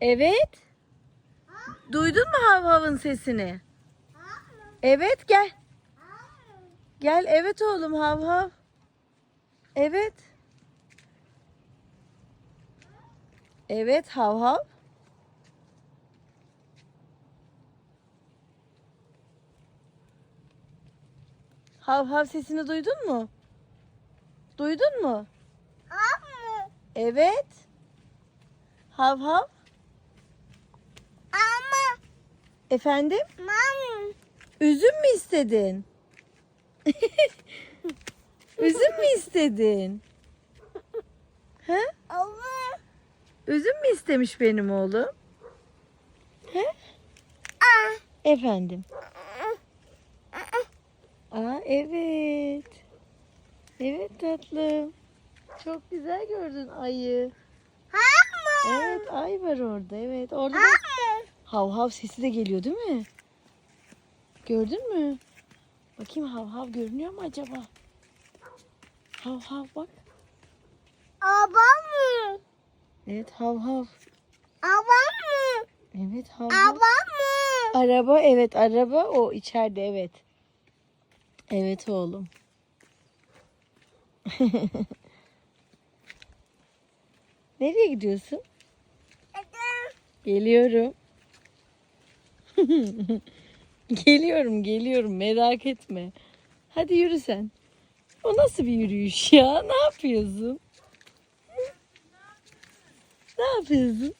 Evet. Duydun mu hav havın sesini? Evet gel. Gel evet oğlum hav hav. Evet. Evet hav hav. Hav hav sesini duydun mu? Duydun mu? Evet. Hav hav. Efendim? mam Üzüm mü istedin? Üzüm mü istedin? He? ama Üzüm mü istemiş benim oğlum? He? a Efendim. Aa evet. Evet tatlım. Çok güzel gördün ayı. ama Evet ay var orada. Evet orada da hav hav sesi de geliyor değil mi? Gördün mü? Bakayım hav hav görünüyor mu acaba? Hav hav bak. abam Evet hav hav. abam Evet hav hav. abam Araba evet araba o içeride evet. Evet oğlum. Nereye gidiyorsun? Geliyorum. geliyorum geliyorum merak etme. Hadi yürü sen. O nasıl bir yürüyüş ya? Ne yapıyorsun? Ne yapıyorsun?